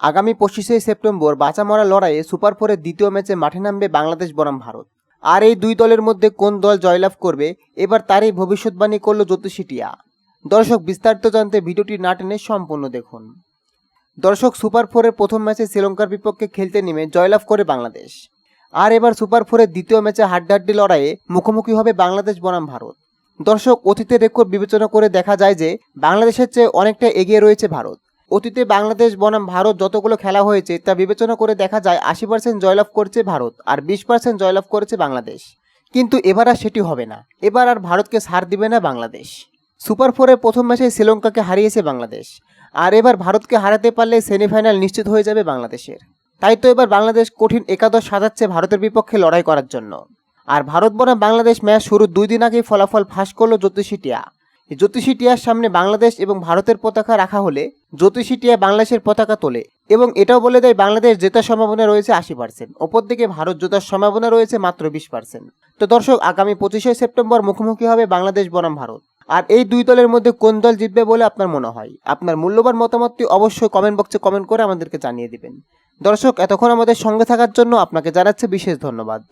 আগামী পঁচিশে সেপ্টেম্বর বাঁচা মরা লড়াইয়ে সুপার ফোরের দ্বিতীয় ম্যাচে মাঠে নামবে বাংলাদেশ বনাম ভারত। আর এই দুই দলের মধ্যে কোন দল জয়লাভ করবে, এবার তারই ভবিষ্যৎবাণী করল জ্যোতিষী টিয়া। দর্শক, বিস্তারিত জানতে ভিডিওটি না টেনে সম্পূর্ণ দেখুন। দর্শক, সুপার ফোরের প্রথম ম্যাচে শ্রীলঙ্কার বিপক্ষে খেলতে নেমে জয়লাভ করে বাংলাদেশ। আর এবার সুপার ফোরের দ্বিতীয় ম্যাচে হাড্ডাহাড্ডি লড়াইয়ে মুখোমুখি হবে বাংলাদেশ বনাম ভারত। দর্শক, অতীতের রেকর্ড বিবেচনা করে দেখা যায় যে, বাংলাদেশের চেয়ে অনেকটা এগিয়ে রয়েছে ভারত। অতীতে বাংলাদেশ, বনাম, ভারত যতগুলো খেলা হয়েছে, তা বিবেচনা করে দেখা যায় আশি পার্সেন্ট জয়লাভ করেছে ভারত আর বিশ পার্সেন্ট জয়লাভ করেছে বাংলাদেশ। কিন্তু এবার আর সেটি হবে না। এবার আর ভারতকে ছাড় দিবে না বাংলাদেশ। সুপার ফোরের প্রথম ম্যাচে শ্রীলঙ্কাকে হারিয়েছে বাংলাদেশ। আর এবার ভারতকে হারাতে পারলে সেমিফাইনাল নিশ্চিত হয়ে যাবে বাংলাদেশের। তাই তো এবার বাংলাদেশ কঠিন একাদশ সাজাচ্ছে ভারতের বিপক্ষে লড়াই করার জন্য। আর ভারত, বনাম, বাংলাদেশ ম্যাচ শুরুর দুই দিন আগেই ফলাফল ফাঁস করল জ্যোতিষী টিয়া। জ্যোতিষী টিয়ার সামনে বাংলাদেশ এবং ভারতের পতাকা রাখা হলে জ্যোতিষী টিয়া বাংলাদেশের পতাকা তোলে এবং এটাও বলে দেয় বাংলাদেশ জেতার সম্ভাবনা রয়েছে আশি পার্সেন্ট ওপর দিকে ভারত জেতার সম্ভাবনা রয়েছে মাত্র বিশ পার্সেন্ট। তো দর্শক, আগামী পঁচিশে সেপ্টেম্বর মুখোমুখি হবে বাংলাদেশ, বনাম ভারত। আর এই দুই দলের মধ্যে কোন দল জিতবে বলে আপনার মনে হয়? আপনার মূল্যবান মতামতটি অবশ্যই কমেন্ট বক্সে কমেন্ট করে আমাদেরকে জানিয়ে দিবেন। দর্শক, এতক্ষণ আমাদের সঙ্গে থাকার জন্য আপনাকে জানাচ্ছে বিশেষ ধন্যবাদ।